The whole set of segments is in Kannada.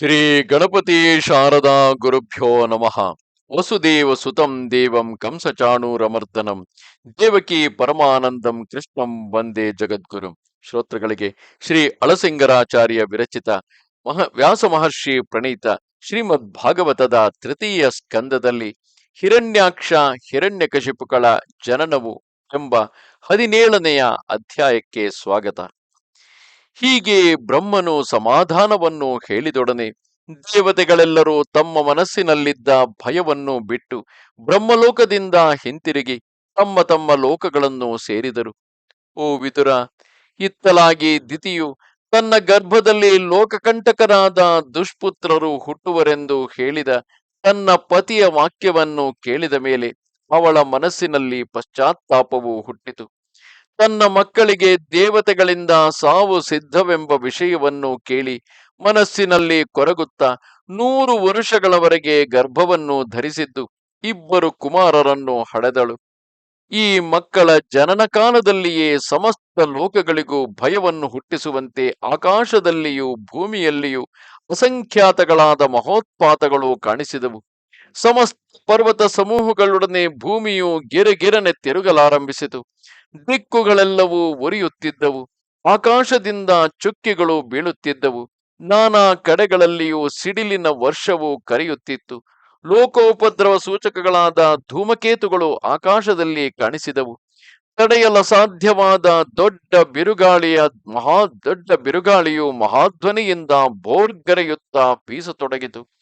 ಶ್ರೀ ಗಣಪತಿ ಶಾರದಾ ಗುರುಭ್ಯೋ ನಮಃ. ವಸುದೇವ ಸುತಂ ದೇವಂ ಕಂಸಚಾಣೂರಮರ್ದನಂ ದೇವಕಿ ಪರಮಾನಂದಂ ಕೃಷ್ಣಂ ವಂದೇ ಜಗದ್ಗುರು. ಶ್ರೋತೃಗಳಿಗೆ ಶ್ರೀ ಅಳಸಿಂಗರಾಚಾರ್ಯ ವಿರಚಿತ ಮಹ ವ್ಯಾಸ ಮಹರ್ಷಿ ಪ್ರಣೀತ ಶ್ರೀಮದ್ ಭಾಗವತದ ತೃತೀಯ ಸ್ಕಂದದಲ್ಲಿ ಹಿರಣ್ಯಾಕ್ಷ ಹಿರಣ್ಯಕಶಿಪುಗಳ ಜನನವು ಎಂಬ ಹದಿನೇಳನೆಯ ಅಧ್ಯಾಯಕ್ಕೆ ಸ್ವಾಗತ. ಹೀಗೆ ಬ್ರಹ್ಮನು ಸಮಾಧಾನವನ್ನು ಹೇಳಿದೊಡನೆ ದೇವತೆಗಳೆಲ್ಲರೂ ತಮ್ಮ ಮನಸ್ಸಿನಲ್ಲಿದ್ದ ಭಯವನ್ನು ಬಿಟ್ಟು ಬ್ರಹ್ಮಲೋಕದಿಂದ ಹಿಂತಿರುಗಿ ತಮ್ಮ ತಮ್ಮ ಲೋಕಗಳನ್ನು ಸೇರಿದರು. ಓ ವಿದುರ ಇತ್ತಲಾಗಿ ದಿತಿಯು ತನ್ನ ಗರ್ಭದಲ್ಲಿ ಲೋಕಕಂಟಕರಾದ ದುಷ್ಪುತ್ರರು ಹುಟ್ಟುವರೆಂದು ಹೇಳಿದ ತನ್ನ ಪತಿಯ ವಾಕ್ಯವನ್ನು ಕೇಳಿದ ಮೇಲೆ ಅವಳ ಮನಸ್ಸಿನಲ್ಲಿ ಪಶ್ಚಾತ್ತಾಪವು ಹುಟ್ಟಿತು. ತನ್ನ ಮಕ್ಕಳಿಗೆ ದೇವತೆಗಳಿಂದ ಸಾವು ಸಿದ್ಧವೆಂಬ ವಿಷಯವನ್ನು ಕೇಳಿ ಮನಸ್ಸಿನಲ್ಲಿ ಕೊರಗುತ್ತಾ ನೂರು ವರುಷಗಳವರೆಗೆ ಗರ್ಭವನ್ನು ಧರಿಸಿದ್ದು ಇಬ್ಬರು ಕುಮಾರರನ್ನು ಹಡೆದಳು ಈ ಮಕ್ಕಳ ಜನನ ಕಾಲದಲ್ಲಿಯೇ ಸಮಸ್ತ ಲೋಕಗಳಿಗೂ ಭಯವನ್ನು ಹುಟ್ಟಿಸುವಂತೆ ಆಕಾಶದಲ್ಲಿಯೂ ಭೂಮಿಯಲ್ಲಿಯೂ ಅಸಂಖ್ಯಾತಗಳಾದ ಮಹೋತ್ಪಾತಗಳು ಕಾಣಿಸಿದವು. ಸಮಸ್ತ ಪರ್ವತ ಸಮೂಹಗಳೊಡನೆ ಭೂಮಿಯು ಗೆರೆಗೆರನೆ ತಿರುಗಲಾರಂಭಿಸಿತು. ದಿಕ್ಕುಗಳೆಲ್ಲವೂ ಒರಿಯುತ್ತಿದ್ದವು. ಆಕಾಶದಿಂದ ಚುಕ್ಕಿಗಳು ಬೀಳುತ್ತಿದ್ದವು. ನಾನಾ ಕಡೆಗಳಲ್ಲಿಯೂ ಸಿಡಿಲಿನ ವರ್ಷವು ಕರೆಯುತ್ತಿತ್ತು. ಲೋಕೋಪದ್ರವ ಸೂಚಕಗಳಾದ ಧೂಮಕೇತುಗಳು ಆಕಾಶದಲ್ಲಿ ಕಾಣಿಸಿದವು. ತಡೆಯಲ ಸಾಧ್ಯವಾದ ದೊಡ್ಡ ಬಿರುಗಾಳಿಯ ಮಹಾ ದೊಡ್ಡ ಬಿರುಗಾಳಿಯು ಮಹಾಧ್ವನಿಯಿಂದ ಬೋರ್ಗರೆಯುತ್ತಾ ಬೀಸತೊಡಗಿತು.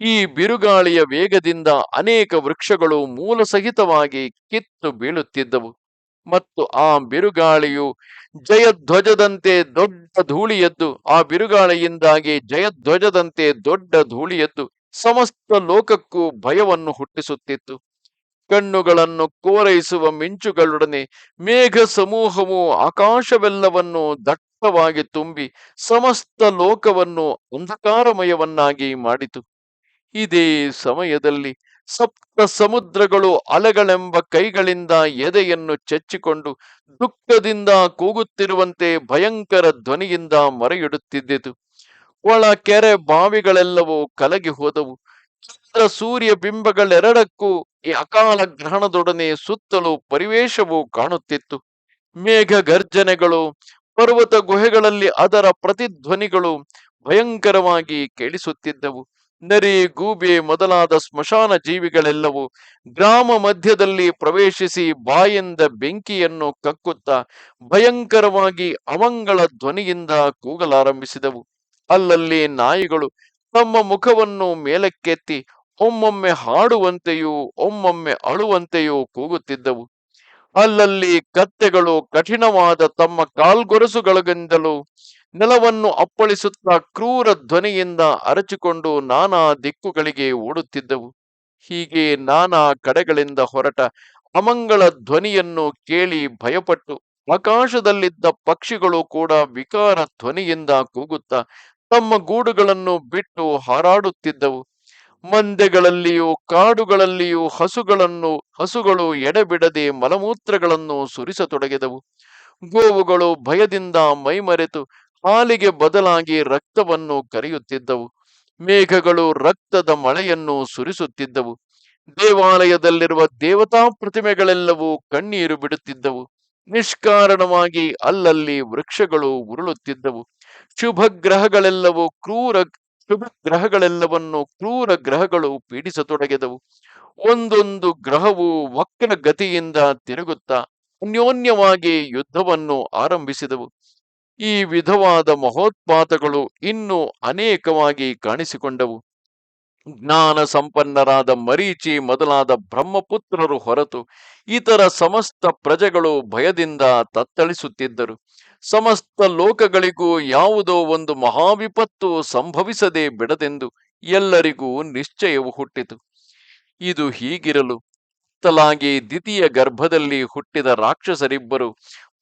ಈ ಬಿರುಗಾಳಿಯ ವೇಗದಿಂದ ಅನೇಕ ವೃಕ್ಷಗಳು ಮೂಲಸಹಿತವಾಗಿ ಕಿತ್ತು ಬೀಳುತ್ತಿದ್ದವು. ಮತ್ತು ಆ ಬಿರುಗಾಳಿಯು ಜಯಧ್ವಜದಂತೆ ದೊಡ್ಡ ಧೂಳಿಯದ್ದು. ಆ ಬಿರುಗಾಳಿಯಿಂದಾಗಿ ಜಯಧ್ವಜದಂತೆ ದೊಡ್ಡ ಧೂಳಿಯದ್ದು. ಸಮಸ್ತ ಲೋಕಕ್ಕೂ ಭಯವನ್ನು ಹುಟ್ಟಿಸುತ್ತಿತ್ತು. ಕಣ್ಣುಗಳನ್ನು ಕೋರೈಸುವ ಮಿಂಚುಗಳೊಡನೆ ಮೇಘ ಸಮೂಹವು ಆಕಾಶವೆಲ್ಲವನ್ನು ದಟ್ಟವಾಗಿ ತುಂಬಿ ಸಮಸ್ತ ಲೋಕವನ್ನು ಅಂಧಕಾರಮಯವನ್ನಾಗಿ ಮಾಡಿತು. ಇದೇ ಸಮಯದಲ್ಲಿ ಸಪ್ತ ಸಮುದ್ರಗಳು ಅಲೆಗಳೆಂಬ ಕೈಗಳಿಂದ ಎದೆಯನ್ನು ಚಚ್ಚಿಕೊಂಡು ದುಃಖದಿಂದ ಕೂಗುತ್ತಿರುವಂತೆ ಭಯಂಕರ ಧ್ವನಿಯಿಂದ ಮರೆಯಿಡುತ್ತಿದ್ದಿತು ಒಳ ಕೆರೆ ಬಾವಿಗಳೆಲ್ಲವೂ ಕಲಗಿ ಹೋದವು. ಚಂದ್ರ ಸೂರ್ಯ ಬಿಂಬಗಳೆರಡಕ್ಕೂ ಈ ಅಕಾಲ ಗ್ರಹಣದೊಡನೆ ಸುತ್ತಲೂ ಪರಿವೇಶವು ಕಾಣುತ್ತಿತ್ತು. ಮೇಘ ಗರ್ಜನೆಗಳು ಪರ್ವತ ಗುಹೆಗಳಲ್ಲಿ ಅದರ ಪ್ರತಿಧ್ವನಿಗಳು ಭಯಂಕರವಾಗಿ ಕೇಳಿಸುತ್ತಿದ್ದವು. ನರಿ ಗೂಬೆ ಮೊದಲಾದ ಸ್ಮಶಾನ ಜೀವಿಗಳೆಲ್ಲವೂ ಗ್ರಾಮ ಮಧ್ಯದಲ್ಲಿ ಪ್ರವೇಶಿಸಿ ಬಾಯಿಂದ ಬೆಂಕಿಯನ್ನು ಕಕ್ಕುತ್ತಾ ಭಯಂಕರವಾಗಿ ಅವಂಗಳ ಧ್ವನಿಯಿಂದ ಕೂಗಲಾರಂಭಿಸಿದವು. ಅಲ್ಲಲ್ಲಿ ನಾಯಿಗಳು ತಮ್ಮ ಮುಖವನ್ನು ಮೇಲಕ್ಕೆತ್ತಿ ಒಮ್ಮೊಮ್ಮೆ ಹಾಡುವಂತೆಯೂ ಒಮ್ಮೊಮ್ಮೆ ಅಳುವಂತೆಯೂ ಕೂಗುತ್ತಿದ್ದವು. ಅಲ್ಲಲ್ಲಿ ಕತ್ತೆಗಳು ಕಠಿಣವಾದ ತಮ್ಮ ಕಾಲ್ಗೊರಸುಗಳಿಂದಲೂ ನೆಲವನ್ನು ಅಪ್ಪಳಿಸುತ್ತಾ ಕ್ರೂರ ಧ್ವನಿಯಿಂದ ಅರಚಿಕೊಂಡು ನಾನಾ ದಿಕ್ಕುಗಳಿಗೆ ಓಡುತ್ತಿದ್ದವು. ಹೀಗೆ ನಾನಾ ಕಡೆಗಳಿಂದ ಹೊರಟ ಅಮಂಗಳ ಧ್ವನಿಯನ್ನು ಕೇಳಿ ಭಯಪಟ್ಟು ಆಕಾಶದಲ್ಲಿದ್ದ ಪಕ್ಷಿಗಳು ಕೂಡ ವಿಕಾರ ಧ್ವನಿಯಿಂದ ಕೂಗುತ್ತಾ ತಮ್ಮ ಗೂಡುಗಳನ್ನು ಬಿಟ್ಟು ಹಾರಾಡುತ್ತಿದ್ದವು. ಮಂದೆಗಳಲ್ಲಿಯೂ ಕಾಡುಗಳಲ್ಲಿಯೂ ಹಸುಗಳನ್ನು, ಹಸುಗಳು ಎಡೆಬಿಡದೆ ಮಲಮೂತ್ರಗಳನ್ನು ಸುರಿಸತೊಡಗಿದವು. ಗೋವುಗಳು ಭಯದಿಂದ ಮೈಮರೆತು ಹಾಲಿಗೆ ಬದಲಾಗಿ ರಕ್ತವನ್ನು ಕರೆಯುತ್ತಿದ್ದವು. ಮೇಘಗಳು ರಕ್ತದ ಮಳೆಯನ್ನು ಸುರಿಸುತ್ತಿದ್ದವು. ದೇವಾಲಯದಲ್ಲಿರುವ ದೇವತಾ ಪ್ರತಿಮೆಗಳೆಲ್ಲವೂ ಕಣ್ಣೀರು ಬಿಡುತ್ತಿದ್ದವು. ನಿಷ್ಕಾರಣವಾಗಿ ಅಲ್ಲಲ್ಲಿ ವೃಕ್ಷಗಳು ಉರುಳುತ್ತಿದ್ದವು. ಶುಭ ಗ್ರಹಗಳೆಲ್ಲವೂ ಕ್ರೂರ ಶುಭ ಗ್ರಹಗಳೆಲ್ಲವನ್ನು ಕ್ರೂರ ಗ್ರಹಗಳು ಪೀಡಿಸತೊಡಗಿದವು. ಒಂದೊಂದು ಗ್ರಹವು ವಕ್ರ ಗತಿಯಿಂದ ತಿರುಗುತ್ತಾ ಅನ್ಯೋನ್ಯವಾಗಿ ಯುದ್ಧವನ್ನು ಆರಂಭಿಸಿದವು. ಈ ವಿಧವಾದ ಮಹೋತ್ಪಾತಗಳು ಇನ್ನೂ ಅನೇಕವಾಗಿ ಕಾಣಿಸಿಕೊಂಡವು. ಜ್ಞಾನ ಸಂಪನ್ನರಾದ ಮರೀಚಿ ಮೊದಲಾದ ಬ್ರಹ್ಮಪುತ್ರರು ಹೊರತು ಇತರ ಸಮಸ್ತ ಪ್ರಜೆಗಳು ಭಯದಿಂದ ತತ್ತಳಿಸುತ್ತಿದ್ದರು. ಸಮಸ್ತ ಲೋಕಗಳಿಗೂ ಯಾವುದೋ ಒಂದು ಮಹಾವಿಪತ್ತು ಸಂಭವಿಸದೆ ಬಿಡದೆಂದು ಎಲ್ಲರಿಗೂ ನಿಶ್ಚಯವು ಹುಟ್ಟಿತು. ಇದು ಹೀಗಿರಲು ತಲಾಗಿ ದ್ವಿತೀಯ ಗರ್ಭದಲ್ಲಿ ಹುಟ್ಟಿದ ರಾಕ್ಷಸರಿಬ್ಬರು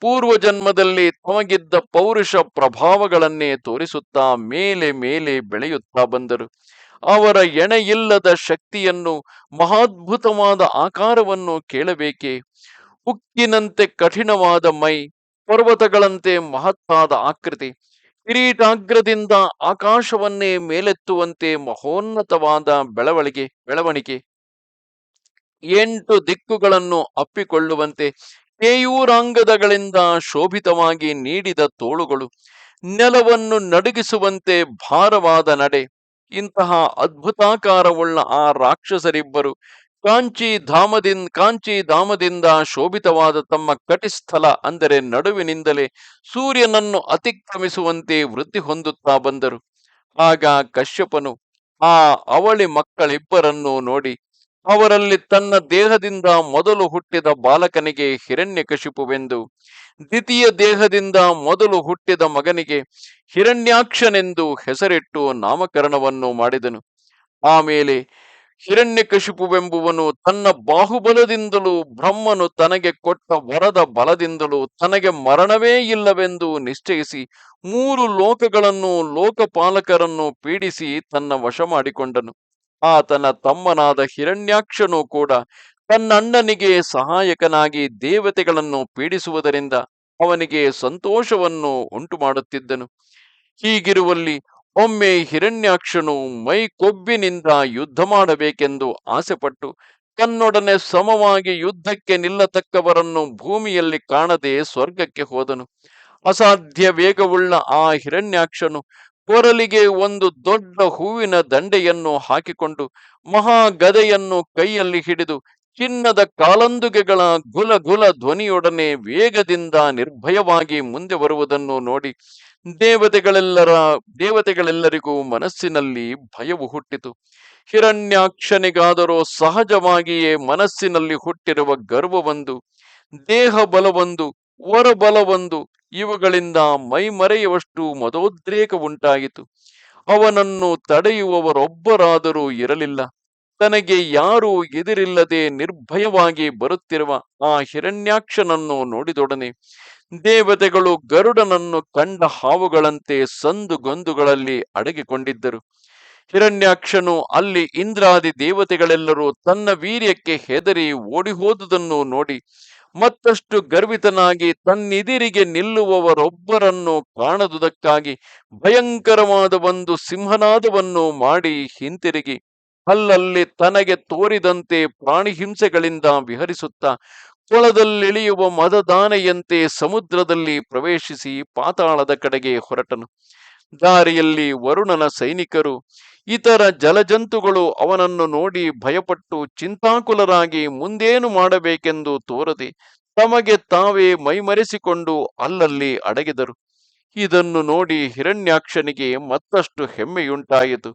ಪೂರ್ವ ಜನ್ಮದಲ್ಲಿ ತಮಗಿದ್ದ ಪೌರುಷ ಪ್ರಭಾವಗಳನ್ನೇ ತೋರಿಸುತ್ತಾ ಮೇಲೆ ಮೇಲೆ ಬೆಳೆಯುತ್ತಾ ಬಂದರು. ಅವರ ಎಣೆಯಿಲ್ಲದ ಶಕ್ತಿಯನ್ನು, ಮಹಾದ್ಭುತವಾದ ಆಕಾರವನ್ನು ಕೇಳಬೇಕೆ? ಉಕ್ಕಿನಂತೆ ಕಠಿಣವಾದ ಮೈ, ಪರ್ವತಗಳಂತೆ ಮಹತ್ತಾದ ಆಕೃತಿ, ಕಿರೀಟಾಗ್ರದಿಂದ ಆಕಾಶವನ್ನೇ ಮೇಲೆತ್ತುವಂತೆ ಮಹೋನ್ನತವಾದ ಬೆಳವಣಿಗೆ ಬೆಳವಣಿಗೆ. ಎಂಟು ದಿಕ್ಕುಗಳನ್ನು ಅಪ್ಪಿಕೊಳ್ಳುವಂತೆ ಕೇಯೂರಾಂಗದಗಳಿಂದ ಶೋಭಿತವಾಗಿ ನೀಡಿದ ತೋಳುಗಳು, ನೆಲವನ್ನು ನಡುಗಿಸುವಂತೆ ಭಾರವಾದ ನಡೆ, ಇಂತಹ ಅದ್ಭುತಾಕಾರವುಳ್ಳ ಆ ರಾಕ್ಷಸರಿಬ್ಬರು ಕಾಂಚಿ ಧಾಮದಿಂದ ಕಾಂಚಿ ಧಾಮದಿಂದ ಶೋಭಿತವಾದ ತಮ್ಮ ಕಟಿಸ್ಥಲ ಅಂದರೆ ನಡುವಿನಿಂದಲೇ ಸೂರ್ಯನನ್ನು ಅತಿಕ್ರಮಿಸುವಂತೆ ವೃದ್ಧಿ ಹೊಂದುತ್ತಾ ಬಂದರು. ಆಗ ಕಶ್ಯಪನು ಆ ಅವಳಿ ಮಕ್ಕಳಿಬ್ಬರನ್ನು ನೋಡಿ ಅವರಲ್ಲಿ ತನ್ನ ದೇಹದಿಂದ ಮೊದಲು ಹುಟ್ಟಿದ ಬಾಲಕನಿಗೆ ಹಿರಣ್ಯಕಶಿಪುವೆಂದು ದ್ವಿತೀಯ ದೇಹದಿಂದ ಮೊದಲು ಹುಟ್ಟಿದ ಮಗನಿಗೆ ಹಿರಣ್ಯಾಕ್ಷನೆಂದು ಹೆಸರಿಟ್ಟು ನಾಮಕರಣವನ್ನು ಮಾಡಿದನು. ಆಮೇಲೆ ಹಿರಣ್ಯಕಶಿಪುವೆಂಬುವನು ತನ್ನ ಬಾಹುಬಲದಿಂದಲೂ ಬ್ರಹ್ಮನು ತನಗೆ ಕೊಟ್ಟ ವರದ ಬಲದಿಂದಲೂ ತನಗೆ ಮರಣವೇ ಇಲ್ಲವೆಂದು ನಿಶ್ಚಯಿಸಿ ಮೂರು ಲೋಕಗಳನ್ನು ಲೋಕಪಾಲಕರನ್ನು ಪೀಡಿಸಿ ತನ್ನ ವಶ ಮಾಡಿಕೊಂಡನು. ಆತನ ತಮ್ಮನಾದ ಹಿರಣ್ಯಾಕ್ಷನು ಕೂಡ ತನ್ನಣ್ಣನಿಗೆ ಸಹಾಯಕನಾಗಿ ದೇವತೆಗಳನ್ನು ಪೀಡಿಸುವುದರಿಂದ ಅವನಿಗೆ ಸಂತೋಷವನ್ನು ಉಂಟು ಮಾಡುತ್ತಿದ್ದನು ಹೀಗಿರುವಲ್ಲಿ ಒಮ್ಮೆ ಹಿರಣ್ಯಾಕ್ಷನು ಮೈ ಕೊಬ್ಬಿನಿಂದ ಯುದ್ಧ ಮಾಡಬೇಕೆಂದು ಆಸೆಪಟ್ಟು ತನ್ನೊಡನೆ ಸಮವಾಗಿ ಯುದ್ಧಕ್ಕೆ ನಿಲ್ಲತಕ್ಕವರನ್ನು ಭೂಮಿಯಲ್ಲಿ ಕಾಣದೆ ಸ್ವರ್ಗಕ್ಕೆ ಹೋದನು. ಅಸಾಧ್ಯ ವೇಗವುಳ್ಳ ಆ ಹಿರಣ್ಯಾಕ್ಷನು ಕೊರಲಿಗೆ ಒಂದು ದೊಡ್ಡ ಹೂವಿನ ದಂಡೆಯನ್ನು ಹಾಕಿಕೊಂಡು ಮಹಾಗದೆಯನ್ನು ಕೈಯಲ್ಲಿ ಹಿಡಿದು ಚಿನ್ನದ ಕಾಲಂದುಗೆಗಳ ಗುಲ ಗುಲ ಧ್ವನಿಯೊಡನೆ ವೇಗದಿಂದ ನಿರ್ಭಯವಾಗಿ ಮುಂದೆ ಬರುವುದನ್ನು ನೋಡಿ ದೇವತೆಗಳೆಲ್ಲರ, ದೇವತೆಗಳೆಲ್ಲರಿಗೂ ಮನಸ್ಸಿನಲ್ಲಿ ಭಯವು ಹುಟ್ಟಿತು. ಹಿರಣ್ಯಾಕ್ಷನಿಗಾದರೂ ಸಹಜವಾಗಿಯೇ ಮನಸ್ಸಿನಲ್ಲಿ ಹುಟ್ಟಿರುವ ಗರ್ವವೊಂದು ದೇಹ ಬಲವೊಂದು ವರಬಲವೊಂದು ಇವುಗಳಿಂದ ಮೈಮರೆಯುವಷ್ಟು ಮದೋದ್ರೇಕ ಉಂಟಾಯಿತು ಅವನನ್ನು ತಡೆಯುವವರೊಬ್ಬರಾದರೂ ಇರಲಿಲ್ಲ. ತನಗೆ ಯಾರೂ ಎದಿರಿಲ್ಲದೆ ನಿರ್ಭಯವಾಗಿ ಬರುತ್ತಿರುವ ಆ ಹಿರಣ್ಯಾಕ್ಷನನ್ನು ನೋಡಿದೊಡನೆ ದೇವತೆಗಳು ಗರುಡನನ್ನು ಕಂಡ ಹಾವುಗಳಂತೆ ಸಂದುಗೊಂದುಗಳಲ್ಲಿ ಅಡಗಿಕೊಂಡಿದ್ದರು. ಹಿರಣ್ಯಾಕ್ಷನು ಅಲ್ಲಿ ಇಂದ್ರಾದಿ ದೇವತೆಗಳೆಲ್ಲರೂ ತನ್ನ ವೀರ್ಯಕ್ಕೆ ಹೆದರಿ ಓಡಿಹೋದುದನ್ನು ನೋಡಿ ಮತ್ತಷ್ಟು ಗರ್ವಿತನಾಗಿ ತನ್ನಿದಿರಿಗೆ ನಿಲ್ಲುವವರೊಬ್ಬರನ್ನು ಕಾಣದುದಕ್ಕಾಗಿ ಭಯಂಕರವಾದ ಒಂದು ಸಿಂಹನಾದವನ್ನು ಮಾಡಿ ಹಿಂತಿರುಗಿ. ಅಲ್ಲಲ್ಲಿ ತನಗೆ ತೋರಿದಂತೆ ಪ್ರಾಣಿ ಹಿಂಸೆಗಳಿಂದ ವಿಹರಿಸುತ್ತಾ, ಕೊಳದಲ್ಲಿಳಿಯುವ ಮದದಾನೆಯಂತೆ ಸಮುದ್ರದಲ್ಲಿ ಪ್ರವೇಶಿಸಿ ಪಾತಾಳದ ಕಡೆಗೆ ಹೊರಟನು. ದಾರಿಯಲ್ಲಿ ವರುಣನ ಸೈನಿಕರು ಇತರ ಜಲಜಂತುಗಳು ಅವನನ್ನು ನೋಡಿ ಭಯಪಟ್ಟು ಚಿಂತಾಕುಲರಾಗಿ ಮುಂದೇನು ಮಾಡಬೇಕೆಂದು ತೋರದೆ ತಮಗೆ ತಾವೇ ಮೈಮರೆಸಿಕೊಂಡು ಅಲ್ಲಲ್ಲಿ ಅಡಗಿದರು. ಇದನ್ನು ನೋಡಿ ಹಿರಣ್ಯಾಕ್ಷನಿಗೆ ಮತ್ತಷ್ಟು ಹೆಮ್ಮೆಯುಂಟಾಯಿತು.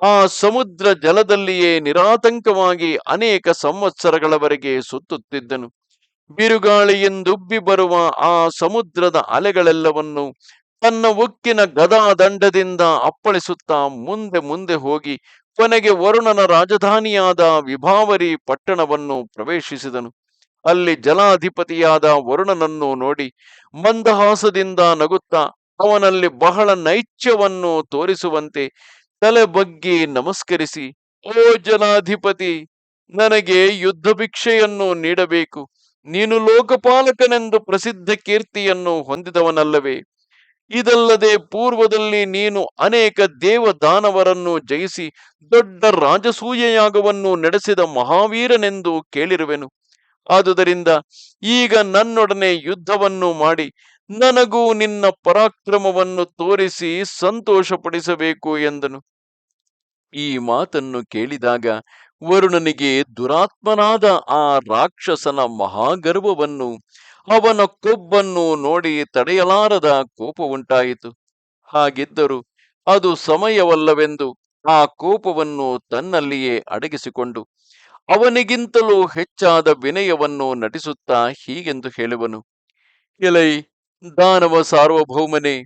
ಆ ಸಮುದ್ರ ಜಲದಲ್ಲಿಯೇ ನಿರಾತಂಕವಾಗಿ ಅನೇಕ ಸಂವತ್ಸರಗಳವರೆಗೆ ಸುತ್ತುತ್ತಿದ್ದನು. ಬಿರುಗಾಳಿಯಿಂದುಬ್ಬಿ ಬರುವ ಆ ಸಮುದ್ರದ ಅಲೆಗಳೆಲ್ಲವನ್ನು ತನ್ನ ಉಕ್ಕಿನ ಗದಾದಂಡದಿಂದ ಅಪ್ಪಳಿಸುತ್ತಾ ಮುಂದೆ ಮುಂದೆ ಹೋಗಿ ಕೊನೆಗೆ ವರುಣನ ರಾಜಧಾನಿಯಾದ ವಿಭಾವರಿ ಪಟ್ಟಣವನ್ನು ಪ್ರವೇಶಿಸಿದನು. ಅಲ್ಲಿ ಜಲಾಧಿಪತಿಯಾದ ವರುಣನನ್ನು ನೋಡಿ ಮಂದಹಾಸದಿಂದ ನಗುತ್ತಾ ಅವನಲ್ಲಿ ಬಹಳ ನೈಚ್ಯವನ್ನು ತೋರಿಸುವಂತೆ ತಲೆ ಬಗ್ಗಿ ನಮಸ್ಕರಿಸಿ, ಓ ಜಲಾಧಿಪತಿ ನನಗೆ ಯುದ್ಧ ಭಿಕ್ಷೆಯನ್ನು ನೀಡಬೇಕು. ನೀನು ಲೋಕಪಾಲಕನೆಂದು ಪ್ರಸಿದ್ಧ ಕೀರ್ತಿಯನ್ನು ಹೊಂದಿದವನಲ್ಲವೇ. ಇದಲ್ಲದೆ ಪೂರ್ವದಲ್ಲಿ ನೀನು ಅನೇಕ ದೇವದಾನವರನ್ನು ಜಯಿಸಿ ದೊಡ್ಡ ರಾಜಸೂಯಯಾಗವನ್ನು ನಡೆಸಿದ ಮಹಾವೀರನೆಂದು ಕೇಳಿರುವೆನು. ಆದುದರಿಂದ ಈಗ ನನ್ನೊಡನೆ ಯುದ್ಧವನ್ನು ಮಾಡಿ ನನಗೂ ನಿನ್ನ ಪರಾಕ್ರಮವನ್ನು ತೋರಿಸಿ ಸಂತೋಷಪಡಿಸಬೇಕು ಎಂದನು. ಈ ಮಾತನ್ನು ಕೇಳಿದಾಗ ವರುಣನಿಗೆ ದುರಾತ್ಮನಾದ ಆ ರಾಕ್ಷಸನ ಮಹಾಗರ್ವವನ್ನು ಅವನ ಕೊಬ್ಬನ್ನು ನೋಡಿ ತಡೆಯಲಾರದ ಕೋಪ ಉಂಟಾಯಿತು. ಹಾಗಿದ್ದರೂ ಅದು ಸಮಯವಲ್ಲವೆಂದು ಆ ಕೋಪವನ್ನು ತನ್ನಲ್ಲಿಯೇ ಅಡಗಿಸಿಕೊಂಡು, ಅವನಿಗಿಂತಲೂ ಹೆಚ್ಚಾದ ವಿನಯವನ್ನು ನಟಿಸುತ್ತಾ ಹೀಗೆಂದು ಹೇಳುವನು. ಎಲೈ, ದಾನವ ಸಾರ್ವಭೌಮನೇ,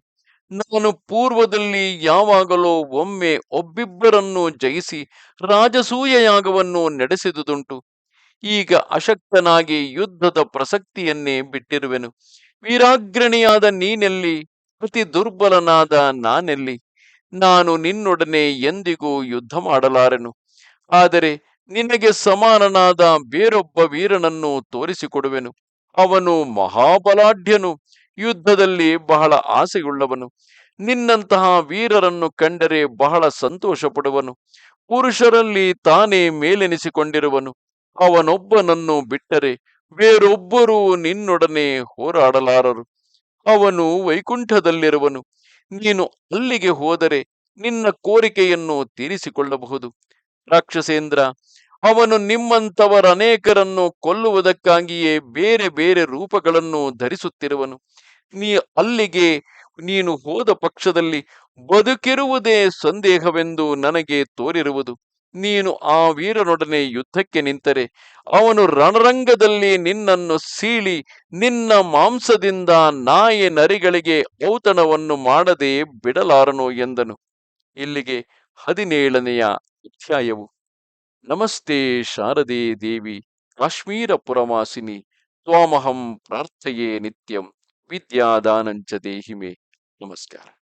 ನಾನು ಪೂರ್ವದಲ್ಲಿ ಯಾವಾಗಲೋ ಒಮ್ಮೆ ಒಬ್ಬಿಬ್ಬರನ್ನು ಜಯಿಸಿ ರಾಜಸೂಯ ಯಾಗವನ್ನು ನಡೆಸಿದುದುಂಟು. ಈಗ ಅಶಕ್ತನಾಗಿ ಯುದ್ಧದ ಪ್ರಸಕ್ತಿಯನ್ನೇ ಬಿಟ್ಟಿರುವೆನು. ವೀರಾಗ್ರಣಿಯಾದ ನೀನೆಲ್ಲಿ, ಅತಿ ದುರ್ಬಲನಾದ ನಾನೆಲ್ಲಿ? ನಾನು ನಿನ್ನೊಡನೆ ಎಂದಿಗೂ ಯುದ್ಧ ಮಾಡಲಾರೆನು. ಆದರೆ ನಿನಗೆ ಸಮಾನನಾದ ಬೇರೊಬ್ಬ ವೀರನನ್ನು ತೋರಿಸಿಕೊಡುವೆನು. ಅವನು ಮಹಾಬಲಾಢ್ಯನು, ಯುದ್ಧದಲ್ಲಿ ಬಹಳ ಆಸೆಯುಳ್ಳವನು. ನಿನ್ನಂತಹ ವೀರರನ್ನು ಕಂಡರೆ ಬಹಳ ಸಂತೋಷ ಪಡುವನು ಪುರುಷರಲ್ಲಿ ತಾನೇ ಮೇಲೆನಿಸಿಕೊಂಡಿರುವನು. ಅವನೊಬ್ಬನನ್ನು ಬಿಟ್ಟರೆ ಬೇರೊಬ್ಬರೂ ನಿನ್ನೊಡನೆ ಹೋರಾಡಲಾರರು. ಅವನು ವೈಕುಂಠದಲ್ಲಿರುವನು. ನೀನು ಅಲ್ಲಿಗೆ ಹೋದರೆ ನಿನ್ನ ಕೋರಿಕೆಯನ್ನು ತೀರಿಸಿಕೊಳ್ಳಬಹುದು. ರಾಕ್ಷಸೇಂದ್ರ, ಅವನು ನಿಮ್ಮಂಥವರ ಅನೇಕರನ್ನು ಕೊಲ್ಲುವುದಕ್ಕಾಗಿಯೇ ಬೇರೆ ಬೇರೆ ರೂಪಗಳನ್ನು ಧರಿಸುತ್ತಿರುವನು. ನೀ ಅಲ್ಲಿಗೆ, ನೀನು ಹೋದ ಪಕ್ಷದಲ್ಲಿ ಬದುಕಿರುವುದೇ ಸಂದೇಹವೆಂದು ನನಗೆ ತೋರಿರುವುದು. ನೀನು ಆ ವೀರನೊಡನೆ ಯುದ್ಧಕ್ಕೆ ನಿಂತರೆ, ಅವನು ರಣರಂಗದಲ್ಲಿ ನಿನ್ನನ್ನು ಸೀಳಿ, ನಿನ್ನ ಮಾಂಸದಿಂದ ನಾಯಿ ನರಿಗಳಿಗೆ ಔತಣವನ್ನು ಮಾಡದೆ ಬಿಡಲಾರನು ಎಂದನು. ಇಲ್ಲಿಗೆ ಹದಿನೇಳನೆಯ ಅಧ್ಯಾಯವು. ನಮಸ್ತೆ ಶಾರದೆ ದೇವಿ ಕಾಶ್ಮೀರ ಪುರವಾಸಿನಿ ತ್ವಾಮಹಂ ಪ್ರಾರ್ಥೆಯೇ ನಿತ್ಯಂ, ವಿದ್ಯಾದಾನಂಚ ದೇಹಿಮೆ. ನಮಸ್ಕಾರ.